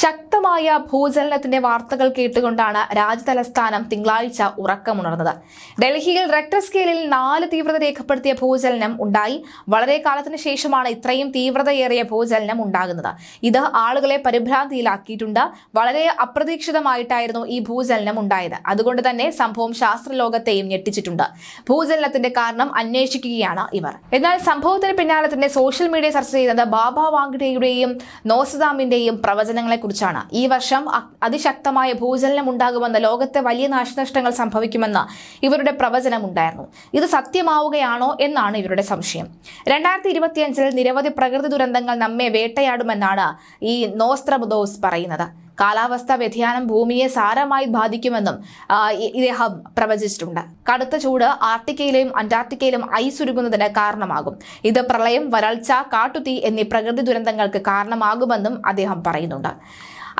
ശക്തമായ ഭൂചലനത്തിന്റെ വാർത്തകൾ കേട്ടുകൊണ്ടാണ് രാജ്യതലസ്ഥാനം തിങ്കളാഴ്ച ഉറക്കമുണർന്നത്. ഡൽഹിയിൽ റെക്ടർ സ്കെയിലിൽ നാല് തീവ്രത രേഖപ്പെടുത്തിയ ഭൂചലനം ഉണ്ടായി. വളരെ കാലത്തിന് ശേഷമാണ് ഇത്രയും തീവ്രതയേറിയ ഭൂചലനം ഉണ്ടാകുന്നത്. ഇത് ആളുകളെ പരിഭ്രാന്തിയിലാക്കിയിട്ടുണ്ട്. വളരെ അപ്രതീക്ഷിതമായിട്ടായിരുന്നു ഈ ഭൂചലനം ഉണ്ടായത്. അതുകൊണ്ട് തന്നെ സംഭവം ശാസ്ത്രലോകത്തെയും ഞെട്ടിച്ചിട്ടുണ്ട്. ഭൂചലനത്തിന്റെ കാരണം അന്വേഷിക്കുകയാണ് ഇവർ. എന്നാൽ സംഭവത്തിന് പിന്നാലെ തന്നെ സോഷ്യൽ മീഡിയ ചർച്ച ചെയ്യുന്നത് ബാബ വാങ്ഡെയുടെയും നോസദാമിന്റെയും പ്രവചനങ്ങളെ കുറിച്ചാണ്. ഈ വർഷം അതിശക്തമായ ഭൂചലനം ഉണ്ടാകുമെന്ന് ലോകത്തെ വലിയ നാശനഷ്ടങ്ങൾ സംഭവിക്കുമെന്ന് ഇവരുടെ പ്രവചനം ഉണ്ടായിരുന്നു ഇത് സത്യമാവുകയാണോ എന്നാണ് ഇവരുടെ സംശയം. രണ്ടായിരത്തി ഇരുപത്തിയഞ്ചിൽ നിരവധി പ്രകൃതി ദുരന്തങ്ങൾ നമ്മെ വേട്ടയാടുമെന്നാണ് ഈ നോസ്ത്രബുദോസ് പറയുന്നത്. കാലാവസ്ഥാ വ്യതിയാനം ഭൂമിയെ സാരമായി ബാധിക്കുമെന്നും ഇദ്ദേഹം പ്രവചിച്ചിട്ടുണ്ട്. കടുത്ത ചൂട് ആർട്ടിക്കയിലെയും അന്റാർട്ടിക്കയിലും ഐസ് ഉരുകുന്നതിന് കാരണമാകും. ഇത് പ്രളയം വരൾച്ച കാട്ടുതീ എന്നീ പ്രകൃതി ദുരന്തങ്ങൾക്ക് കാരണമാകുമെന്നും അദ്ദേഹം പറയുന്നുണ്ട്.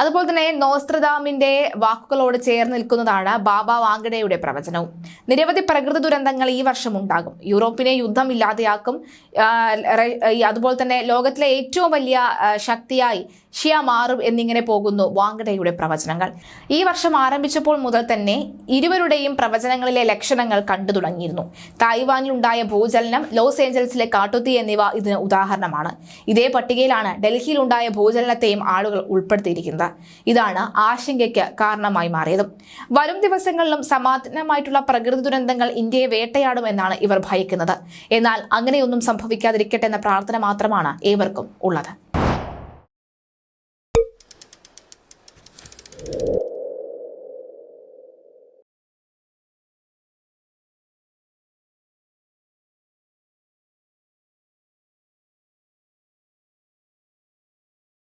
അതുപോലെ തന്നെ നോസ്ത്രദാമിന്റെ വാക്കുകളോട് ചേർന്ന് നിൽക്കുന്നതാണ് ബാബ വാങ്കഡയുടെ പ്രവചനവും. നിരവധി പ്രകൃതി ദുരന്തങ്ങൾ ഈ വർഷം ഉണ്ടാകും. യൂറോപ്പിനെ യുദ്ധം ഇല്ലാതെയാക്കും അതുപോലെ തന്നെ ലോകത്തിലെ ഏറ്റവും വലിയ ശക്തിയായി ഷിയ മാറും എന്നിങ്ങനെ പോകുന്നു വാങ്കഡയുടെ പ്രവചനങ്ങൾ. ഈ വർഷം ആരംഭിച്ചപ്പോൾ മുതൽ തന്നെ ഇരുവരുടെയും പ്രവചനങ്ങളിലെ ലക്ഷണങ്ങൾ കണ്ടു തുടങ്ങിയിരുന്നു. തായ്വാനിലുണ്ടായ ഭൂചലനം ലോസ് ഏഞ്ചൽസിലെ കാട്ടുത്തി എന്നിവ ഇതിന് ഉദാഹരണമാണ്. ഇതേ പട്ടികയിലാണ് ഡൽഹിയിലുണ്ടായ ഭൂചലനത്തെയും ആളുകൾ ഉൾപ്പെടുത്തിയിരിക്കുന്നത്. ഇതാണ് ആശങ്കയ്ക്ക് കാരണമായി മാറിയതും. വരും ദിവസങ്ങളിലും സമാധാനമായിട്ടുള്ള പ്രകൃതി ദുരന്തങ്ങൾ ഇന്ത്യയെ വേട്ടയാടുമെന്നാണ് ഇവർ ഭയക്കുന്നത്. എന്നാൽ അങ്ങനെയൊന്നും സംഭവിക്കാതിരിക്കട്ടെ എന്ന പ്രാർത്ഥന മാത്രമാണ് ഏവർക്കും ഉള്ളത്. Thank you.